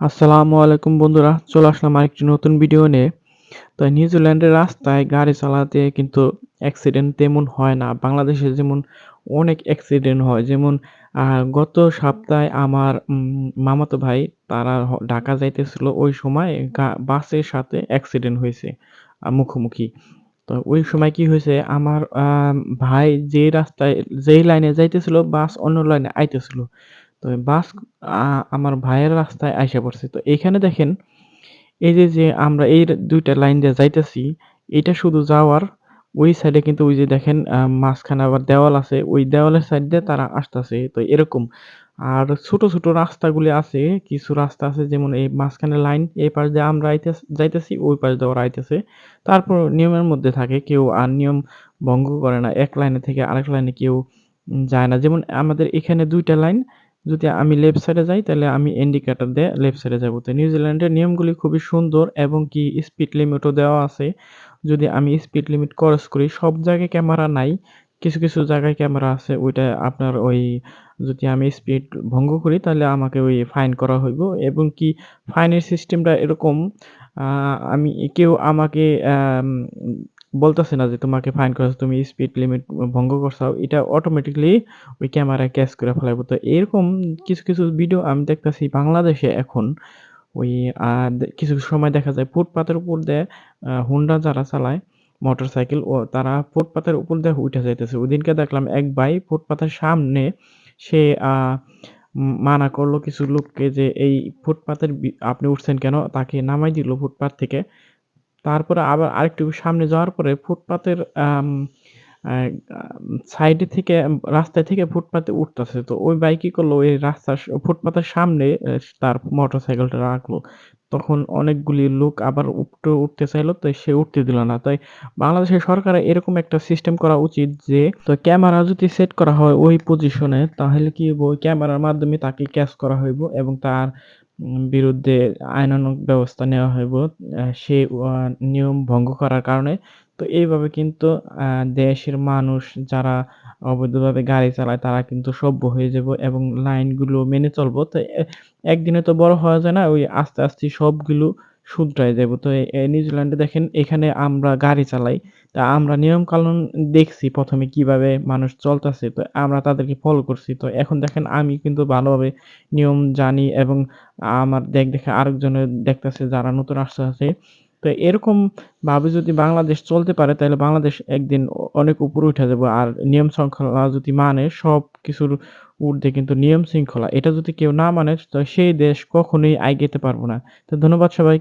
আসসালামু আলাইকুম বন্ধুরা, চলে আসলাম আরেকটি নতুন ভিডিও নিয়ে। তো নিউজিল্যান্ডের রাস্তায় গাড়ি চালাতে কিন্তু অ্যাক্সিডেন্ট তেমন হয় না। বাংলাদেশে যেমন অনেক অ্যাক্সিডেন্ট হয়, যেমন গত সপ্তাহে আমার মামাতো ভাই তারা ঢাকা যাইতেছিল, ওই সময় বাসের সাথে অ্যাক্সিডেন্ট হয়েছে মুখোমুখি। তো ওই সময় কি হয়েছে, আমার ভাই যে রাস্তায়, যেই লাইনে যাইতেছিল, বাস অন্য লাইনে আইতেছিল। তো বাস আমার ভাইয়ের রাস্তায় আইসা পড়ছে। তো এইখানে দেখেন এই যে, যে আমরা এই দুইটা লাইন দিয়ে যাইতেছি, এটা শুধু যাওয়ার ওই সাইডে কিন্তু ওই যে দেখেন মাঝখানে আবার দেওয়াল আছে। ওই দেওয়ালের সাইড দিয়ে তারা আসতেছে। তো এরকম। আর ছোট, ছোট রাস্তাগুলি আছে। কিছু রাস্তা আছে যেমন এই মাঝখানে লাইন, এই পাশ দিয়ে আমরা আইতেছ যাইতেছি, ওই পাশ দিয়ে ওরা আইতেছে। তারপর নিয়মের মধ্যে থাকে। কেউ আর নিয়ম ভঙ্গ করে না। এক লাইনে থেকে আরেক লাইনে কেউ যায় না। যেমন আমাদের এখানে দুইটা লাইন। যদি আমি লেফট সাইডে যাই তাহলে আমি ইন্ডিকেটর দিয়ে লেফট সাইডে যাব। তো নিউজিল্যান্ডের নিয়মগুলি খুবই সুন্দর এবং কি স্পিড লিমিটও দেওয়া আছে। যদি আমি স্পিড লিমিট ক্রস করি সব জায়গায় ক্যামেরা নাই। কিছু, কিছু জায়গায় ক্যামেরা আছে। ওইটা আপনার ওই যদি আমি স্পিড ভঙ্গ করি তাহলে আমাকে ওই ফাইন করা হইব এবং কি ফাইনের সিস্টেমটা এরকম আমি কেউ আমাকে আম বলতেছে না যে তোমাকে ফাইন করা হইছে, তুমি স্পিড লিমিট ভঙ্গ করছ। এটা অটোমেটিক্যালি ওই ক্যামেরায় ক্যাচ করে ফেলাইব। তো এরকম কিছু, কিছু ভিডিও আমি দেখতাছি বাংলাদেশে এখন ওই আ দে কিছু সময় দেখা যায় ফুটপাতের উপর দিয়ে হুন্ডা যারা চালায় মোটরসাইকেল ও তারা ফুটপাতের উপর দিয়ে উইঠা যাইতেছে। ওইদিনকে দেখলাম এক ভাই ফুটপাতের সামনে সে মানা করল কিছু লোককে যে এই ফুটপাতের আপনি উঠছেন কেন? তাকে নামাই দিল ফুটপাত থেকে। তারপরে আবার আরেকটু সামনে যাওয়ার পরে ফুটপাতের সাইডে থেকে রাস্তা থেকে ফুটপাতে উঠতেছে। তো ওই ভাই কি করল? ওই রাস্তার ফুটপাতের সামনে তার মোটরসাইকেলটা রাখল। তখন অনেকগুলি লোক আবার উঠতে উঠতে চাইলো, তো সে উঠতে দিল না। তাই বাংলাদেশের সরকারের এরকম একটা সিস্টেম করা উচিত যে, তো ক্যামেরা যদি সেট করা হয় ওই পজিশনে তাহলে কি ক্যামেরার মাধ্যমে তাকে ক্যাচ করা হইব এবং তার বিরুদ্ধে আইনানুগ ব্যবস্থা নেওয়া হইব। আ সে নিয়ম ভঙ্গ করার কারণে। তো এইভাবে কিন্তু দেশের মানুষ যারা অবৈধভাবে গাড়ি চালায় তারা কিন্তু সভ্য হয়ে যাব এবং লাইনগুলো মেনে চলবো। তো একদিনে তো বড় হওয়া যায় না। ওই আস্তে, আস্তে সবগুলো শুধরায় যাব তো নিউজিল্যান্ডে দেখেন এখানে আমরা গাড়ি চালাই। তা আমরা নিয়ম-কানুন দেখছি প্রথমে কীভাবে মানুষ চলতেছে। তো আমরা তাদেরকে ফলো করছি। তো এখন দেখেন আমি কিন্তু ভালোভাবে নিয়ম জানি এবং আমার দেখ দেখে আরেকজনের দেখতেছে যারা নতুন আসতে আছে তো এরকম ভাবে যদি বাংলাদেশ চলতে পারে, তাহলে বাংলাদেশ একদিন অনেক উপরে উঠে যাবে। আর নিয়ম শৃঙ্খলা যদি মানে সব কিছুর ঊর্ধ্বে কিন্তু নিয়ম শৃঙ্খলা। এটা যদি কেউ না মানে তো সেই দেশ কখনোই আগাইতে পারব না। তো ধন্যবাদ সবাই